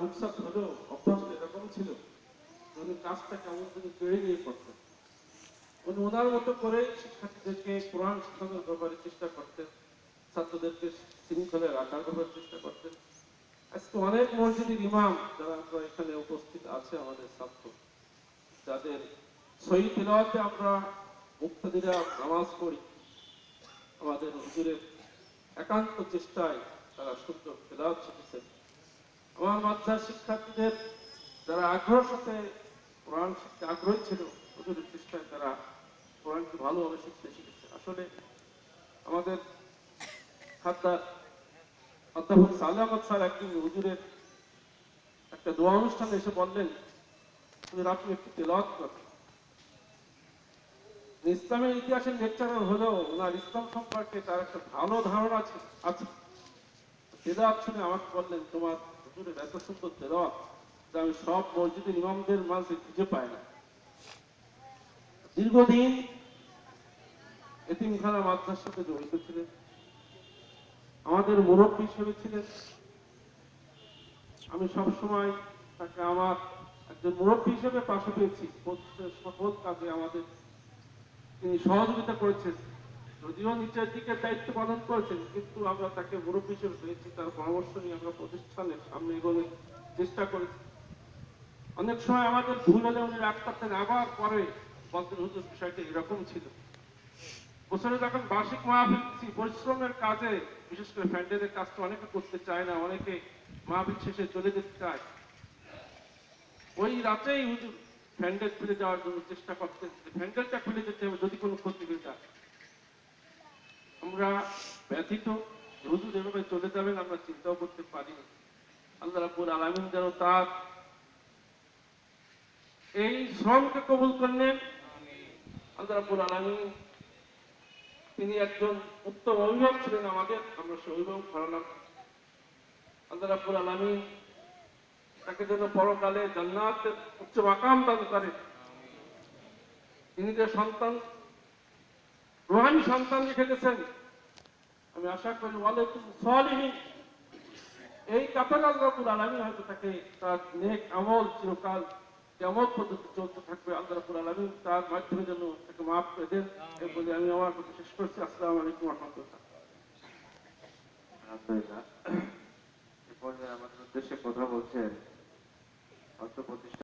রুকসাত হলেও অভ্যাস এরকম ছিল। উনি কাজটা কেমন তিনি কেড়ে নিয়ে করতেন। উনি ওনার মতো করে শিক্ষার্থীদেরকে কোরআন শিক্ষানোর ব্যাপারে চেষ্টা করতেন, ছাত্রদেরকে শৃঙ্খলে রাখার ব্যাপারে চেষ্টা করতেন। আজকে অনেক মসজিদের ইমাম যারা এখানে উপস্থিত আছে আমাদের ছাত্র, যাদের সহি তিলাওয়াতে আমরা মুক্তাদিরা নামাজ পড়ি, আমাদের হুজুরের একান্ত চেষ্টায় তারা সুন্দর তেলাওয়াত শিখেছেন। আমার মাদ্রাসার শিক্ষার্থীদের যারা আগ্রহ সাথে কোরআন শিখতে আগ্রহী ছিল, হুজুরের চেষ্টায় তারা কোরআনকে ভালোভাবে শিখতে শিখেছে। আসলে আমাদের খাদ্দার অধ্যাপক সালে আহমদ স্যার একদিন হুজুরের একটা দোয়া অনুষ্ঠানে এসে বললেন, হুজুর, আপনি একটু তেলাওয়াত করেন। ইসলামের ইতিহাসের লেকচারার হলেও ওনার ইসলাম সম্পর্কে তার একটা ভালো ধারণা আছে। আছে তেলাওয়াত শুনে আমাকে বললেন, তোমার সুন্দর আমি সব ইমামদের মাঝে খুঁজে না। দীর্ঘদিন এতিমখানা সাথে জড়িত ছিলেন। আমাদের মুরব্বী হিসেবে ছিলেন। আমি সব সময় তাকে আমার একজন মুরব্বী হিসেবে পাশে পেয়েছি। সকল কাজে আমাদের তিনি সহযোগিতা করেছেন। যদিও নিচের দিকে দায়িত্ব পালন করেছেন, কিন্তু আমরা তাকে মুরব্বী হিসেবে পেয়েছি। তার পরামর্শ নিয়ে আমরা প্রতিষ্ঠানের সামনে এগোনোর চেষ্টা করেছি। অনেক সময় আমাদের ভুল হলে উনি রাগ করতেন আবার পরে বলতেন, হুজুর, বিষয়টা এরকম ছিল। বছরে যখন বার্ষিক মাহফিল পরিশ্রমের কাজে, বিশেষ করে ফ্যান্ডেলের কাজটা অনেকে করতে চায় না, অনেকে মাহফিল শেষে চলে যেতে চায়। ওই রাতেই হুজুর ফ্যান্ডেল খুলে যাওয়ার জন্য চেষ্টা করতেন ফ্যান্ডেলটা খুলে যেতে হবে, যদি কোনো ক্ষতি হয়ে যায়। আমরা ব্যথিত যে হুজুর এভাবে চলে যাবেন আমরা চিন্তাও করতে পারি আল্লাহ রাব্বুল আলামিন যেন তার এই শ্রমকে কবুল করলেন। আল্লাহ রাব্বুল আলামিন তিনি একজন উত্তম অভিভাবক ছিলেন আমাদের আমরা সে অভিভাবক হারালাম আল্লাহ রাব্বুল আলামিন তাকে যেন পরকালে জান্নাতের উচ্চ মাকাম দান করে তিনি যে সন্তান রোহানি সন্তান রেখে গেছেন আমি আশা করি ওয়ালাইকুম সালিহিন এই কাতার আল্লাহ রাব্বুল আলামিন হয়তো তাকে তার নেক আমল চিরকাল কেমন পদ্ধতি চলতে থাকবে আল্লাহ রাব্বুল আলামিন তার মাধ্যমে যেন তাকে মাফ করে দেন। এই বলে আমি আমার কথা শেষ করছি আসসালামু আলাইকুম রহমতুল্লাহ। আলহামদুলিল্লাহ। আমাদের উদ্দেশ্যে কথা বলছেন অর্থ প্রতিষ্ঠান